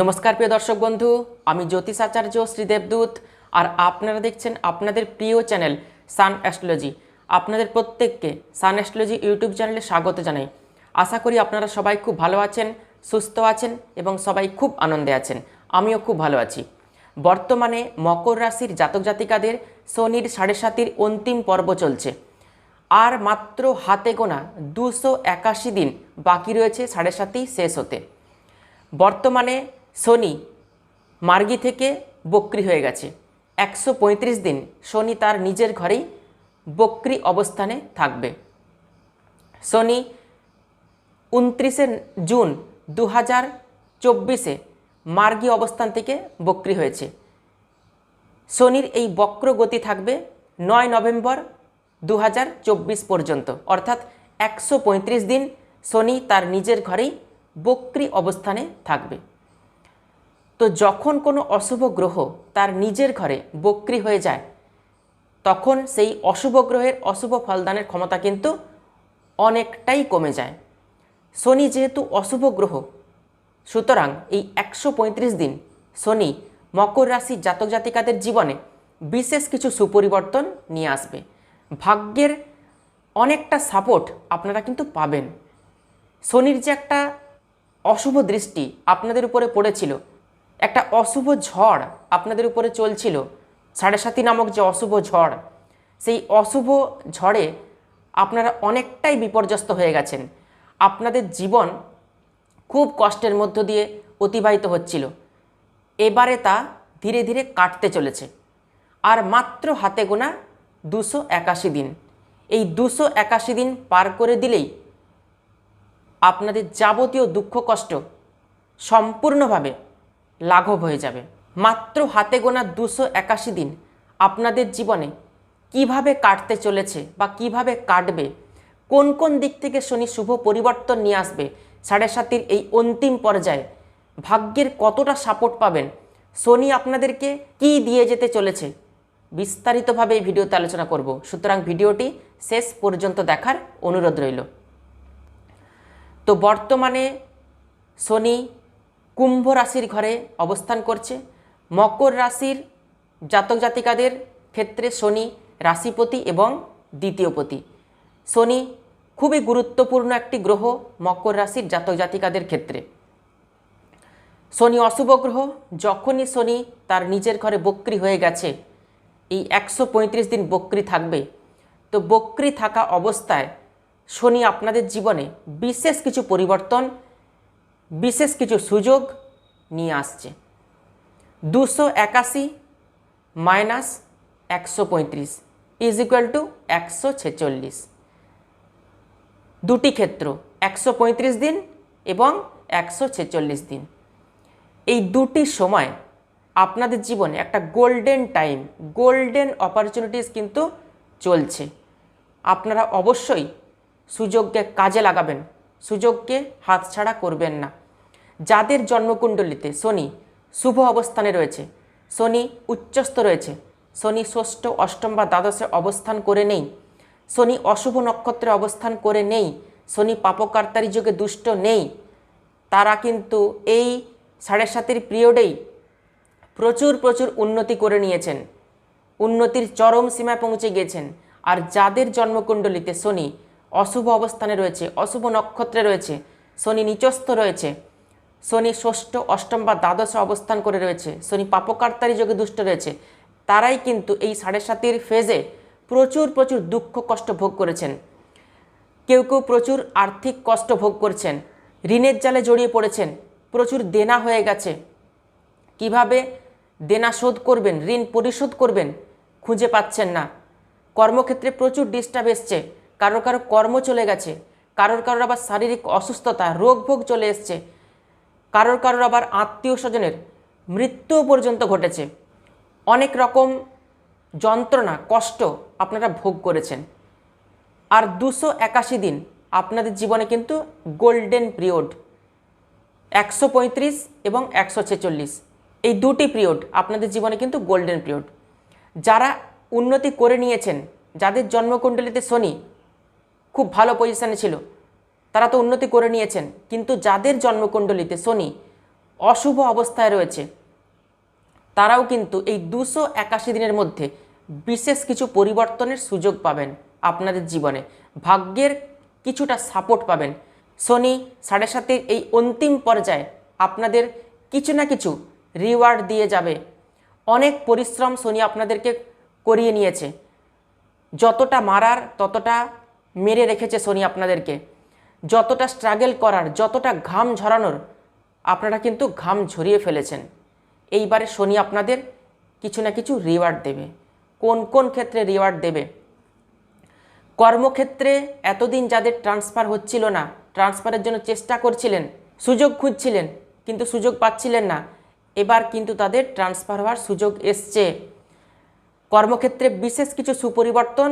নমস্কার, প্রিয় দর্শক বন্ধু। আমি জ্যোতিষ আচার্য শ্রীদেবদূত আর আপনারা দেখছেন আপনাদের প্রিয় চ্যানেল সান অ্যাস্ট্রোলজি। আপনাদের প্রত্যেককে সান অ্যাস্ট্রোলজি ইউটিউব চ্যানেলে স্বাগত জানাই। আশা করি আপনারা সবাই খুব ভালো আছেন, সুস্থ আছেন এবং সবাই খুব আনন্দে আছেন। আমিও খুব ভালো আছি। বর্তমানে মকর রাশির জাতক জাতিকাদের শনির সাড়ে সাতির অন্তিম পর্ব চলছে। আর মাত্র হাতে গোনা দুশো একাশি দিন বাকি রয়েছে সাড়ে সাতি শেষ হতে। বর্তমানে শনি মার্গী থেকে বক্রি হয়ে গেছে। একশো পঁয়ত্রিশ দিন শনি তার নিজের ঘরেই বক্রি অবস্থানে থাকবে। শনি উনত্রিশে জুন দু হাজার চব্বিশে মার্গী অবস্থান থেকে বক্রি হয়েছে। শনির এই বক্র গতি থাকবে নয় নভেম্বর দু হাজার চব্বিশ পর্যন্ত। অর্থাৎ একশো পঁয়ত্রিশ দিন শনি তার নিজের ঘরেই বক্রি অবস্থানে থাকবে। তো যখন কোনো অশুভ গ্রহ তার নিজের ঘরে বক্রি হয়ে যায়, তখন সেই অশুভ গ্রহের অশুভ ফলদানের ক্ষমতা কিন্তু অনেকটাই কমে যায়। শনি যেহেতু অশুভ গ্রহ, সুতরাং এই একশো পঁয়ত্রিশ দিন শনি মকর রাশির জাতক জাতিকাদের জীবনে বিশেষ কিছু সুপরিবর্তন নিয়ে আসবে। ভাগ্যের অনেকটা সাপোর্ট আপনারা কিন্তু পাবেন। শনির যে একটা অশুভ দৃষ্টি আপনাদের উপরে পড়েছিল একটা অশুভ ঝড় আপনাদের উপরে চলছিল, সাড়ে সাতি নামক যে অশুভ ঝড়, সেই অশুভ ঝড়ে আপনারা অনেকটাই বিপর্যস্ত হয়ে গেছেন। আপনাদের জীবন খুব কষ্টের মধ্য দিয়ে অতিবাহিত হচ্ছিল। এবারে তা ধীরে ধীরে কাটতে চলেছে। আর মাত্র হাতে গোনা দুশো একাশি দিন। এই দুশো একাশি দিন পার করে দিলেই আপনাদের যাবতীয় দুঃখ কষ্ট সম্পূর্ণভাবে লাঘব হয়ে যাবে। মাত্র হাতে গোনা দুশো একাশি দিন আপনাদের জীবনে কীভাবে কাটতে চলেছে বা কীভাবে কাটবে, কোন কোন দিক থেকে শনি শুভ পরিবর্তন নিয়ে আসবে, সাড়ে সাতির এই অন্তিম পর্যায়ে ভাগ্যের কতটা সাপোর্ট পাবেন, শনি আপনাদেরকে কি দিয়ে যেতে চলেছে, বিস্তারিতভাবে এই ভিডিওতে আলোচনা করব। সুতরাং ভিডিওটি শেষ পর্যন্ত দেখার অনুরোধ রইল। তো বর্তমানে শনি কুম্ভ রাশির ঘরে অবস্থান করছে। মকর রাশির জাতক জাতিকাদের ক্ষেত্রে শনি রাশিপতি এবং দ্বিতীয়পতি। শনি খুবই গুরুত্বপূর্ণ একটি গ্রহ মকর রাশির জাতক জাতিকাদের ক্ষেত্রে। শনি অশুভ গ্রহ, যখনই শনি তার নিজের ঘরে বক্রি হয়ে গেছে, এই একশো পঁয়ত্রিশ দিন বক্রি থাকবে। তো বক্রি থাকা অবস্থায় শনি আপনাদের জীবনে বিশেষ কিছু পরিবর্তন বিশেষ কিছু সুযোগ নিয়ে আসছে। দুশো একাশি মাইনাস একশো পঁয়ত্রিশ ইজ ইকুয়াল টু একশো ছেচল্লিশ। দুটি ক্ষেত্র, একশো পঁয়ত্রিশ দিন এবং একশো ছেচল্লিশ দিন। এই দুটি সময় আপনাদের জীবনে একটা গোল্ডেন টাইম গোল্ডেন অপরচুনিটিস কিন্তু চলছে। আপনারা অবশ্যই সুযোগকে কাজে লাগাবেন। সুযোগকে হাতছাড়া করবেন না। যাদের জন্মকুণ্ডলিতে শনি শুভ অবস্থানে রয়েছে, শনি উচ্চস্থ রয়েছে, শনি ষষ্ঠ, অষ্টম বা দ্বাদশে অবস্থান করে নেই, শনি অশুভ নক্ষত্রে অবস্থান করে নেই, শনি পাপকার্তারি যুগে দুষ্ট নেই, তারা কিন্তু এই সাড়ে সাতের পিরিয়ডেই প্রচুর প্রচুর উন্নতি করে নিয়েছেন, উন্নতির চরম সীমায় পৌঁছে গিয়েছেন। আর যাদের জন্মকুণ্ডলিতে শনি অশুভ অবস্থানে রয়েছে, অশুভ নক্ষত্রে রয়েছে, শনি নিচস্থ রয়েছে, শনি ষষ্ঠ, অষ্টম বা দ্বাদশে অবস্থান করে রয়েছে, শনি পাপকার্তারি যোগে দুষ্ট রয়েছে, তারাই কিন্তু এই সাড়ে সাতির ফেজে প্রচুর প্রচুর দুঃখ কষ্ট ভোগ করেছেন। কেউ কেউ প্রচুর আর্থিক কষ্ট ভোগ করছেন, ঋণের জালে জড়িয়ে পড়েছেন, প্রচুর দেনা হয়ে গেছে। কীভাবে দেনা শোধ করবেন, ঋণ পরিশোধ করবেন, খুঁজে পাচ্ছেন না। কর্মক্ষেত্রে প্রচুর ডিস্টার্ব এসছে কারোর কারও কর্ম চলে গেছে, কারোর কারোর আবার শারীরিক অসুস্থতা, রোগ ভোগ চলে এসছে, কারোর কারোর আবার আত্মীয় স্বজনের মৃত্যু পর্যন্ত ঘটেছে। অনেক রকম যন্ত্রণা, কষ্ট আপনারা ভোগ করেছেন। আর দুশো একাশি দিন আপনাদের জীবনে কিন্তু গোল্ডেন পিরিয়ড, একশো পঁয়ত্রিশ এবং একশো ছেচল্লিশ। এই দুটি পিরিয়ড আপনাদের জীবনে কিন্তু গোল্ডেন পিরিয়ড। যারা উন্নতি করে নিয়েছেন, যাদের জন্মকুণ্ডলিতে শনি খুব ভালো পজিশানে ছিল। তারা তো উন্নতি করে নিয়েছেন। কিন্তু যাদের জন্মকুণ্ডলিতে শনি অশুভ অবস্থায় রয়েছে, তারাও কিন্তু এই দুশো একাশি দিনের মধ্যে বিশেষ কিছু পরিবর্তনের সুযোগ পাবেন আপনাদের জীবনে। ভাগ্যের কিছুটা সাপোর্ট পাবেন। শনি সাড়ে সাতের এই অন্তিম পর্যায়ে আপনাদের কিছু না কিছু রিওয়ার্ড দিয়ে যাবে। অনেক পরিশ্রম শনি আপনাদেরকে করিয়ে নিয়েছে। যতটা মারার, ততটা মেরে রেখেছে শনি আপনাদেরকে। যতটা স্ট্রাগল করার, যতটা ঘাম ঝরানোর, আপনারা কিন্তু ঘাম ঝরিয়ে ফেলেছেন। এইবারে শনি আপনাদের কিছু না কিছু রিওয়ার্ড দেবে। কোন কোন ক্ষেত্রে রিওয়ার্ড দেবে? কর্মক্ষেত্রে এতদিন যাদের ট্রান্সফার হচ্ছিল না ট্রান্সফারের জন্য চেষ্টা করছিলেন, সুযোগ খুঁজছিলেন, কিন্তু সুযোগ পাচ্ছিলেন না। এবার কিন্তু তাদের ট্রান্সফার হওয়ার সুযোগ এসছে। কর্মক্ষেত্রে বিশেষ কিছু সুপরিবর্তন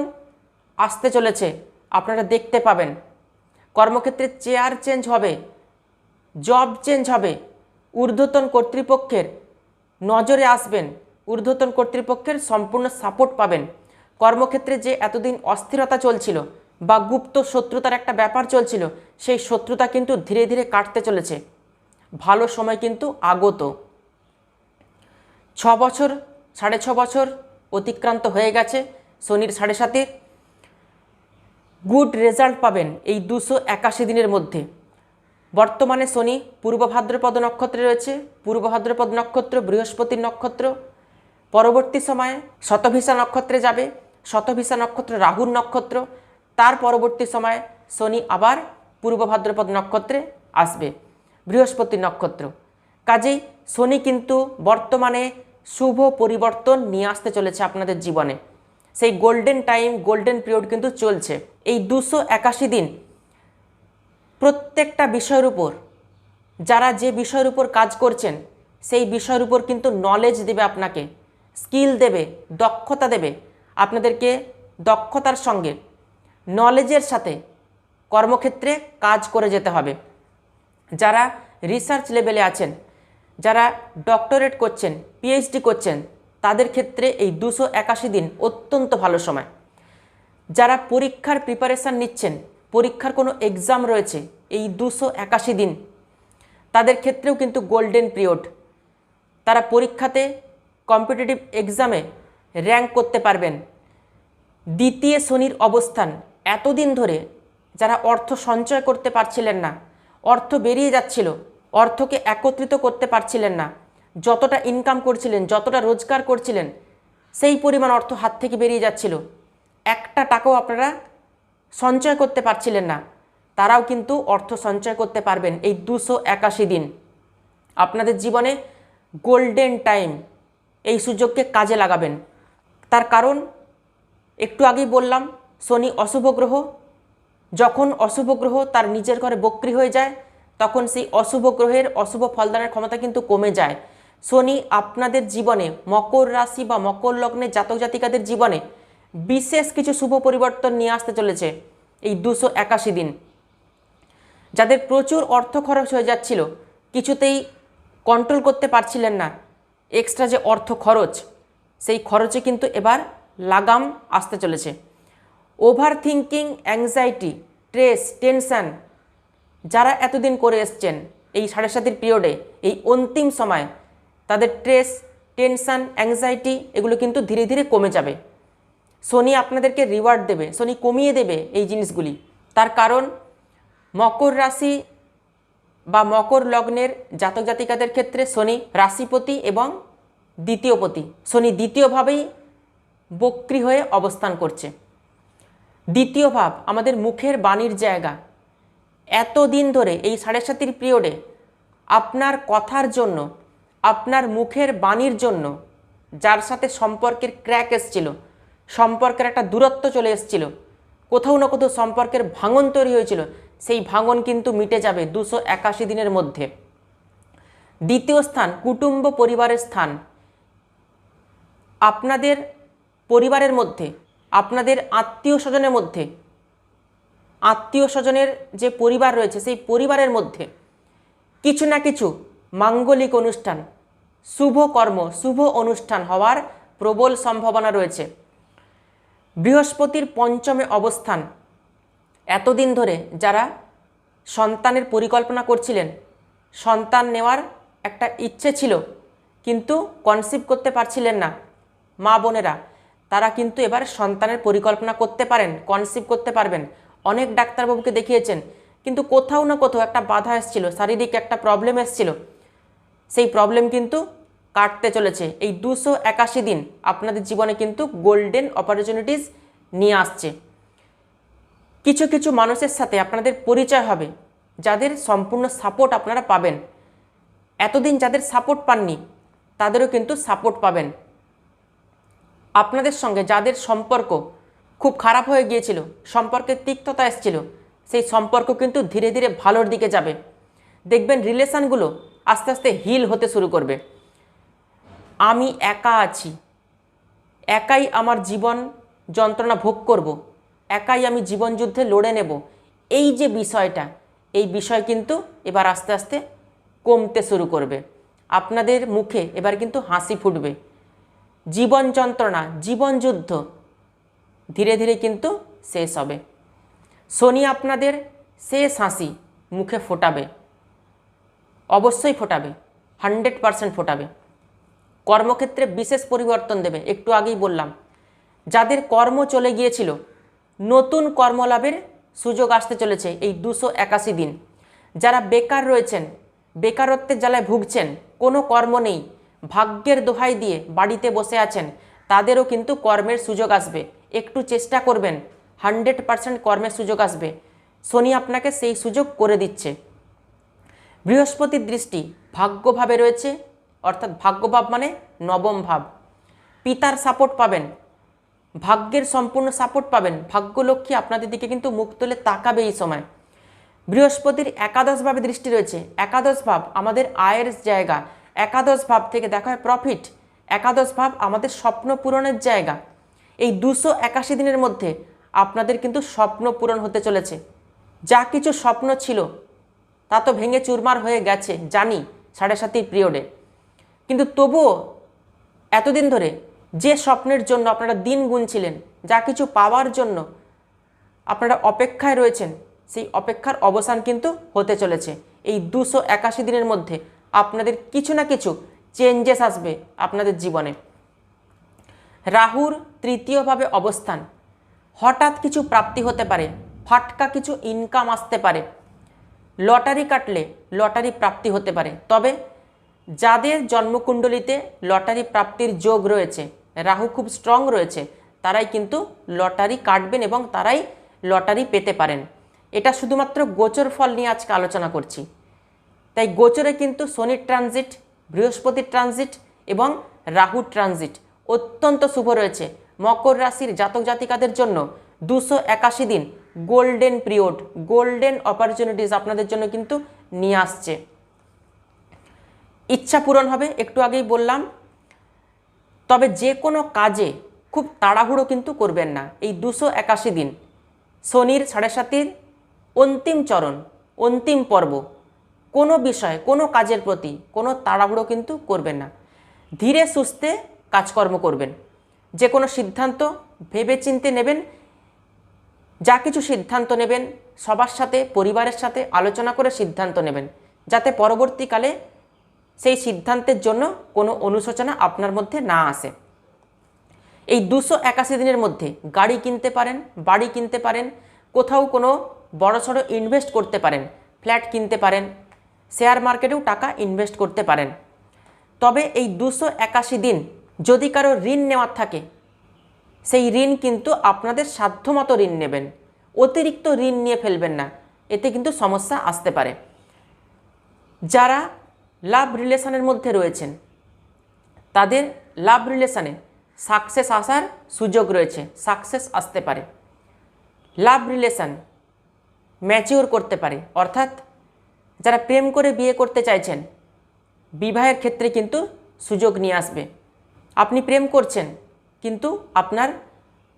আসতে চলেছে। আপনারা দেখতে পাবেন। কর্মক্ষেত্রে চেয়ার চেঞ্জ হবে জব চেঞ্জ হবে, ঊর্ধ্বতন কর্তৃপক্ষের নজরে আসবেন, ঊর্ধ্বতন কর্তৃপক্ষের সম্পূর্ণ সাপোর্ট পাবেন। কর্মক্ষেত্রে যে এতদিন অস্থিরতা চলছিল বা গুপ্ত শত্রুতার একটা ব্যাপার চলছিল, সেই শত্রুতা কিন্তু ধীরে ধীরে কাটতে চলেছে। ভালো সময় কিন্তু আগত। ছ বছর, সাড়ে ছ বছর অতিক্রান্ত হয়ে গেছে, শনির সাড়ে সাতের গুড রেজাল্ট পাবেন এই দুশো একাশি দিনের মধ্যে। বর্তমানে শনি পূর্ব ভাদ্রপদ নক্ষত্রে রয়েছে, পূর্ব ভাদ্রপদ নক্ষত্র, বৃহস্পতির নক্ষত্র। পরবর্তী সময়ে শতভিসা নক্ষত্রে যাবে, শতভিসা নক্ষত্র, রাহুর নক্ষত্র। তার পরবর্তী সময়ে শনি আবার পূর্ব ভাদ্রপদ নক্ষত্রে আসবে বৃহস্পতি নক্ষত্র। কাজেই শনি কিন্তু বর্তমানে শুভ পরিবর্তন নিয়ে আসতে চলেছে আপনাদের জীবনে। সেই গোল্ডেন টাইম গোল্ডেন পিরিয়ড কিন্তু চলছে। এই দুশো একাশি দিন প্রত্যেকটা বিষয়ের উপর, যারা যে বিষয়ের উপর কাজ করছেন, সেই বিষয়ের উপর কিন্তু নলেজ দেবে আপনাকে স্কিল দেবে, দক্ষতা দেবে আপনাদেরকে দক্ষতার সঙ্গে নলেজের সাথে কর্মক্ষেত্রে কাজ করে যেতে হবে। যারা রিসার্চ লেভেলে আছেন, যারা ডক্টরেট করছেন পিএইচডি করছেন তাদের ক্ষেত্রে এই দুশো একাশি দিন অত্যন্ত ভালো সময়। যারা পরীক্ষার প্রিপারেশান নিচ্ছেন, পরীক্ষার কোনো এক্সাম রয়েছে, এই দুশো একাশি দিন তাদের ক্ষেত্রেও কিন্তু গোল্ডেন পিরিয়ড তারা পরীক্ষাতে কম্পিটিটিভ এক্সামে র্যাঙ্ক করতে পারবেন। দ্বিতীয় শনির অবস্থান, এতদিন ধরে যারা অর্থ সঞ্চয় করতে পারছিলেন না, অর্থ বেরিয়ে যাচ্ছিল, অর্থকে একত্রিত করতে পারছিলেন না যতটা ইনকাম করছিলেন, যতটা রোজগার করছিলেন, সেই পরিমাণ অর্থ হাত থেকে বেরিয়ে যাচ্ছিল। একটা টাকাও আপনারা সঞ্চয় করতে পারছিলেন না। তারাও কিন্তু অর্থ সঞ্চয় করতে পারবেন এই দুশো একাশি দিন। আপনাদের জীবনে গোল্ডেন টাইম এই সুযোগকে কাজে লাগাবেন। তার কারণ, একটু আগেই বললাম, শনি অশুভ গ্রহ। যখন অশুভ গ্রহ তার নিজের ঘরে বক্রি হয়ে যায়, তখন সেই অশুভ গ্রহের অশুভ ফলদানের ক্ষমতা কিন্তু কমে যায়। শনি আপনাদের জীবনে মকর রাশি বা মকর লগ্নে জাতক জাতিকাদের জীবনে বিশেষ কিছু শুভ পরিবর্তন নিয়ে আসতে চলেছে এই দুশো একাশি দিন। যাদের প্রচুর অর্থ খরচ হয়ে যাচ্ছিল, কিছুতেই কন্ট্রোল করতে পারছিলেন না। এক্সট্রা যে অর্থ খরচ, সেই খরচে কিন্তু এবার লাগাম আসতে চলেছে। Overthinking anxiety stress tension যারা এতদিন করে এসছেন, এই সাড়ে সাতির পিরিয়ডে এই অন্তিম সময় তাদের স্ট্রেস টেনশান অ্যাংজাইটি এগুলো কিন্তু ধীরে ধীরে কমে যাবে। শনি আপনাদেরকে রিওয়ার্ড দেবে শনি কমিয়ে দেবে এই জিনিসগুলি। তার কারণ, মকর রাশি বা মকর লগ্নের জাতক জাতিকাদের ক্ষেত্রে শনি রাশিপতি এবং দ্বিতীয়পতি। শনি দ্বিতীয়ভাবেই বক্রি হয়ে অবস্থান করছে। দ্বিতীয় ভাব, আমাদের মুখের বাণীর জায়গা। এতদিন ধরে, এই সাড়ে সাতির পিরিয়ডে আপনার কথার জন্য আপনার মুখের বাণীর জন্য, যার সাথে সম্পর্কের ক্র্যাক এসছিল, সম্পর্কের একটা দূরত্ব চলে এসছিল, কোথাও না কোথাও সম্পর্কের ভাঙন তৈরি হয়েছিল, সেই ভাঙন কিন্তু মিটে যাবে দুশো একাশি দিনের মধ্যে। দ্বিতীয় স্থান, কুটুম্ব পরিবারের স্থান। আপনাদের পরিবারের মধ্যে, আপনাদের আত্মীয় স্বজনের মধ্যে, আত্মীয় স্বজনের যে পরিবার রয়েছে, সেই পরিবারের মধ্যে কিছু না কিছু মাঙ্গলিক অনুষ্ঠান। শুভ কর্ম, শুভ অনুষ্ঠান হওয়ার প্রবল সম্ভাবনা রয়েছে। বৃহস্পতির পঞ্চমে অবস্থান। এতদিন ধরে যারা সন্তানের পরিকল্পনা করছিলেন, সন্তান নেওয়ার একটা ইচ্ছে ছিল, কিন্তু কনসিভ করতে পারছিলেন না। মা বোনেরা, তারা কিন্তু এবার সন্তানের পরিকল্পনা করতে পারেন কনসিভ করতে পারবেন। অনেক ডাক্তারবাবুকে দেখিয়েছেন, কিন্তু কোথাও না কোথাও একটা বাধা এসেছিল, শারীরিক একটা প্রবলেম এসেছিল। সেই প্রবলেম কিন্তু কাটতে চলেছে। এই দুশো একাশি দিন আপনাদের জীবনে কিন্তু গোল্ডেন অপরচুনিটিস নিয়ে আসছে। কিছু কিছু মানুষের সাথে আপনাদের পরিচয় হবে, যাদের সম্পূর্ণ সাপোর্ট আপনারা পাবেন। এতদিন যাদের সাপোর্ট পাননি, তাদেরও কিন্তু সাপোর্ট পাবেন। আপনাদের সঙ্গে যাদের সম্পর্ক খুব খারাপ হয়ে গিয়েছিল, সম্পর্কের তিক্ততা এসেছিল, সেই সম্পর্ক কিন্তু ধীরে ধীরে ভালোর দিকে যাবে। দেখবেন রিলেশানগুলো আস্তে আস্তে হিল হতে শুরু করবে। আমি একা আছি। একাই আমার জীবন যন্ত্রণা ভোগ করব। একাই আমি জীবন যুদ্ধে লড়ে নেব। এই যে বিষয়টা, এই বিষয় কিন্তু এবার আস্তে আস্তে কমতে শুরু করবে। আপনাদের মুখে এবার কিন্তু হাসি ফুটবে। জীবন যন্ত্রণা, জীবন যুদ্ধ ধীরে ধীরে কিন্তু শেষ হবে। শনি আপনাদের শেষ হাসি মুখে ফোটাবে। অবশ্যই ফোটাবে, হান্ড্রেড পারসেন্ট ফোটাবে। কর্মক্ষেত্রে বিশেষ পরিবর্তন দেবে, একটু আগেই বললাম। যাদের কর্ম চলে গিয়েছিল, নতুন কর্মলাভের সুযোগ আসতে চলেছে এই দুশো একাশি দিন। যারা বেকার রয়েছেন, বেকারত্বের জ্বালায় ভুগছেন, কোনো কর্ম নেই, ভাগ্যের দোহাই দিয়ে বাড়িতে বসে আছেন, তাদেরও কিন্তু কর্মের সুযোগ আসবে। একটু চেষ্টা করবেন, হান্ড্রেড পারসেন্ট কর্মের সুযোগ আসবে। শনি আপনাকে সেই সুযোগ করে দিচ্ছে। বৃহস্পতির দৃষ্টি ভাগ্যভাবে রয়েছে, অর্থাৎ ভাগ্যভাব মানে নবম ভাব। পিতার সাপোর্ট পাবেন, ভাগ্যের সম্পূর্ণ সাপোর্ট পাবেন, ভাগ্যলক্ষ্মী আপনাদের দিকে কিন্তু মুখ তুলে তাকাবে এই সময়। বৃহস্পতির একাদশ ভাবে দৃষ্টি রয়েছে, একাদশ ভাব আমাদের আয়ের জায়গা, একাদশ ভাব থেকে দেখা হয় প্রফিট একাদশ ভাব আমাদের স্বপ্ন পূরণের জায়গা। এই দুশো একাশি দিনের মধ্যে আপনাদের কিন্তু স্বপ্ন পূরণ হতে চলেছে। যা কিছু স্বপ্ন ছিল তা তো ভেঙে চুরমার হয়ে গেছে, জানি, সাড়ে সাতির পিরিয়ডে। কিন্তু তবুও এতদিন ধরে যে স্বপ্নের জন্য আপনারা দিন গুনছিলেন, যা কিছু পাওয়ার জন্য আপনারা অপেক্ষায় রয়েছেন, সেই অপেক্ষার অবসান কিন্তু হতে চলেছে। এই দুশো একাশি দিনের মধ্যে আপনাদের কিছু না কিছু চেঞ্জেস আসবে আপনাদের জীবনে। রাহুর তৃতীয়ভাবে অবস্থান, হঠাৎ কিছু প্রাপ্তি হতে পারে, ফাটকা কিছু ইনকাম আসতে পারে লটারি কাটলে লটারি প্রাপ্তি হতে পারে। তবে যাদের জন্মকুণ্ডলিতে লটারি প্রাপ্তির যোগ রয়েছে, রাহু খুব স্ট্রং রয়েছে, তারাই কিন্তু লটারি কাটবেন এবং তারাই লটারি পেতে পারেন। এটা শুধুমাত্র গোচর ফল নিয়ে আজকে আলোচনা করছি। তাই গোচরে কিন্তু শনির ট্রানজিট বৃহস্পতির ট্রানজিট এবং রাহু ট্রানজিট অত্যন্ত শুভ রয়েছে। মকর রাশির জাতক জাতিকাদের জন্য দুশো একাশি দিন গোল্ডেন পিরিয়ড গোল্ডেন অপরচুনিটিস আপনাদের জন্য কিন্তু নিয়ে আসছে। ইচ্ছা পূরণ হবে, একটু আগেই বললাম। তবে যে কোনো কাজে খুব তাড়াহুড়ো কিন্তু করবেন না। এই দুশো একাশি দিন, শনির সাড়ে সাতির অন্তিম চরণ, অন্তিম পর্ব, কোনো বিষয়, কোনো কাজের প্রতি কোনো তাড়াহুড়ো কিন্তু করবেন না। ধীরে সুস্থে কাজকর্ম করবেন। যে কোনো সিদ্ধান্ত ভেবে চিনতে নেবেন যা কিছু সিদ্ধান্ত নেবেন, সবার সাথে, পরিবারের সাথে আলোচনা করে সিদ্ধান্ত নেবেন, যাতে পরবর্তীকালে সেই সিদ্ধান্তের জন্য কোনো অনুশোচনা আপনার মধ্যে না আসে। এই দুশো একাশি দিনের মধ্যে গাড়ি কিনতে পারেন, বাড়ি কিনতে পারেন, কোথাও কোনো বড়সড় ইনভেস্ট করতে পারেন, ফ্ল্যাট কিনতে পারেন, শেয়ার মার্কেটেও টাকা ইনভেস্ট করতে পারেন। তবে এই দুশো একাশি দিন যদি কারও ঋণ নেওয়ার থাকে সেই ঋণ কিন্তু আপনাদের সাধ্যমতো ঋণ নেবেন। অতিরিক্ত ঋণ নিয়ে ফেলবেন না। এতে কিন্তু সমস্যা আসতে পারে। যারা লাভ রিলেশনের মধ্যে রয়েছেন, তাদের লাভ রিলেশনে সাকসেস আসার সুযোগ রয়েছে। সাকসেস আসতে পারে। লাভ রিলেশন ম্যাচিওর করতে পারে। অর্থাৎ যারা প্রেম করে বিয়ে করতে চাইছেন, বিবাহের ক্ষেত্রে কিন্তু সুযোগ নিয়ে আসবে। আপনি প্রেম করছেন কিন্তু আপনার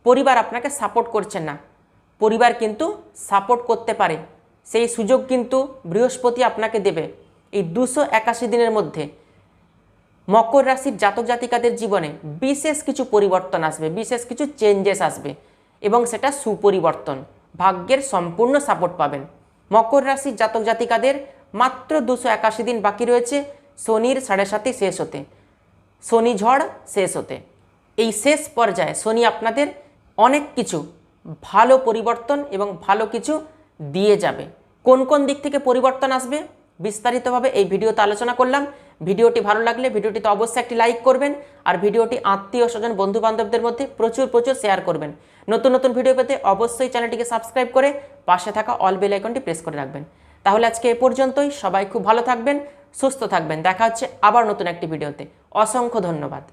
পরিবার আপনাকে সাপোর্ট করছেন না। পরিবার কিন্তু সাপোর্ট করতে পারে। সেই সুযোগ কিন্তু বৃহস্পতি আপনাকে দেবে। এই দুশো একাশি দিনের মধ্যে মকর রাশির জাতক জাতিকাদের জীবনে বিশেষ কিছু পরিবর্তন আসবে, বিশেষ কিছু চেঞ্জেস আসবে এবং সেটা সুপরিবর্তন। ভাগ্যের সম্পূর্ণ সাপোর্ট পাবেন। মকর রাশির জাতক জাতিকাদের মাত্র দুশো একাশি দিন বাকি রয়েছে। শনির সাড়ে সাথে শেষ হতে। শনি ঝড় শেষ হতে। এই শেষ পর্যায়ে শনি আপনাদের অনেক কিছু, ভালো পরিবর্তন এবং ভালো কিছু দিয়ে যাবে। কোন কোন দিক থেকে পরিবর্তন আসবে বিস্তারিতভাবে এই ভিডিওতে আলোচনা করলাম। ভিডিওটি ভালো লাগলে ভিডিওটিতে অবশ্যই একটি লাইক করবেন আর ভিডিওটি আত্মীয় স্বজন বন্ধু বান্ধবদের মধ্যে প্রচুর প্রচুর শেয়ার করবেন। নতুন নতুন ভিডিও পেতে অবশ্যই চ্যানেলটিকে সাবস্ক্রাইব করে পাশে থাকা অল বেল আইকনটি প্রেস করে রাখবেন। তাহলে আজকে এ পর্যন্তই, সবাই খুব ভালো থাকবেন, সুস্থ থাকবেন। দেখা হচ্ছে আবার নতুন একটি ভিডিওতে। অসংখ্য ধন্যবাদ।